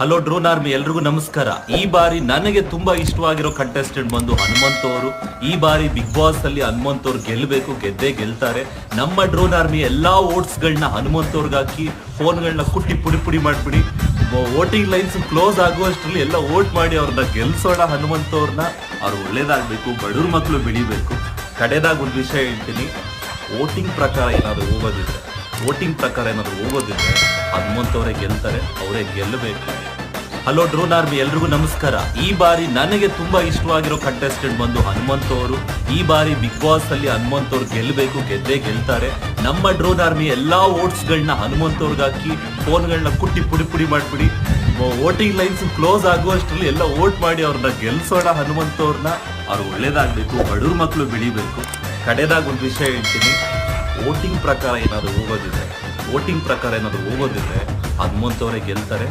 Hello drone army ಎಲ್ರಿಗೂ ನಮಸ್ಕಾರ. ಈ ಬಾರಿ ನನಗೆ ತುಂಬಾ ಇಷ್ಟವಾಗಿರೋ ಕಂಟೆಸ್ಟೆಂಟ್ ಬಂದು ಹನುಮಂತ್ ಅವರು. ಈ ಬಾರಿ ಬಿಗ್ ಬಾಸ್ ಅಲ್ಲಿ ಹನುಮಂತ್ ಅವ್ರು ಗೆಲ್ಲಬೇಕು ಗೆದ್ದೇ ಗೆಲ್ತಾರೆ. ನಮ್ಮ ಡ್ರೋನ್ ಆರ್ಮಿ ಎಲ್ಲಾ ಓಟ್ಸ್ ಗಳನ್ನ ಹನುಮಂತ್ ಅವ್ರಿಗೆ ಹಾಕಿ ಫೋನ್ಗಳನ್ನ ಕುಟ್ಟಿ, ಪುಡಿ ಪುಡಿ ಮಾಡ್ಬಿಡಿ. ವೋಟಿಂಗ್ ಲೈನ್ಸ್ ಕ್ಲೋಸ್ ಆಗುವಷ್ಟರಲ್ಲಿ ಎಲ್ಲ ವೋಟ್ ಮಾಡಿ ಅವ್ರನ್ನ ಗೆಲ್ಸೋಣ ಹನುಮಂತ್ ಅವ್ರನ್ನ ಅವ್ರು ಒಳ್ಳೇದಾಗಬೇಕು, ಬಡವ್ರ ಮಕ್ಕಳು ಬೆಳಿಬೇಕು. ಕಡೆದಾಗ ಒಂದು ವಿಷಯ ಹೇಳ್ತೀನಿ. ವೋಟಿಂಗ್ ಪ್ರಕಾರ ಏನಾದ್ರು ಹೋಗೋದಿದ್ರೆ. ವೋಟಿಂಗ್ ಪ್ರಕಾರ ಏನಾದರೂ ಹೋಗೋದಿದ್ರೆ ಹನುಮಂತವರೇ ಗೆಲ್ತಾರೆ, ಅವರೇ ಗೆಲ್ಲಬೇಕು. ಹಲೋ ಡ್ರೋನ್ ಆರ್ಮಿ ಎಲ್ರಿಗೂ ನಮಸ್ಕಾರ. ಈ ಬಾರಿ ನನಗೆ ತುಂಬಾ ಇಷ್ಟವಾಗಿರೋ ಕಂಟೆಸ್ಟೆಂಟ್ ಬಂದು ಹನುಮಂತ್ ಅವರು. ಈ ಬಾರಿ ಬಿಗ್ ಬಾಸ್ ಅಲ್ಲಿ ಹನುಮಂತ್ ಅವ್ರು ಗೆಲ್ಲಬೇಕು ಗೆದ್ದೇ ಗೆಲ್ತಾರೆ. ನಮ್ಮ ಡ್ರೋನ್ ಆರ್ಮಿ ಎಲ್ಲಾ ಓಟ್ಸ್ ಗಳನ್ನ ಹನುಮಂತ್ ಅವ್ರಿಗೆ ಹಾಕಿ ಫೋನ್ಗಳನ್ನ ಕುಟ್ಟಿ, ಪುಡಿ ಪುಡಿ ಮಾಡ್ಬಿಡಿ. ವೋಟಿಂಗ್ ಲೈನ್ಸ್ ಕ್ಲೋಸ್ ಆಗುವಷ್ಟರಲ್ಲಿ ಎಲ್ಲ ವೋಟ್ ಮಾಡಿ ಅವ್ರನ್ನ ಗೆಲ್ಸೋಣ ಹನುಮಂತ್ ಅವ್ರನ್ನ ಅವ್ರು ಒಳ್ಳೇದಾಗ್ಬೇಕು, ಬಡವ್ರ ಮಕ್ಕಳು ಬೆಳಿಬೇಕು. ಕಡೆದಾಗ ಒಂದು ವಿಷಯ ಹೇಳ್ತೀನಿ. ವೋಟಿಂಗ್ ಪ್ರಕಾರ ಏನಾದರೂ ಹೋಗೋದಿದ್ರೆ ವೋಟಿಂಗ್ ಪ್ರಕಾರ ಏನಾದರೂ ಹೋಗೋದಿದ್ರೆ ಹನುಮಂತವರೇ ಗೆಲ್ತಾರೆ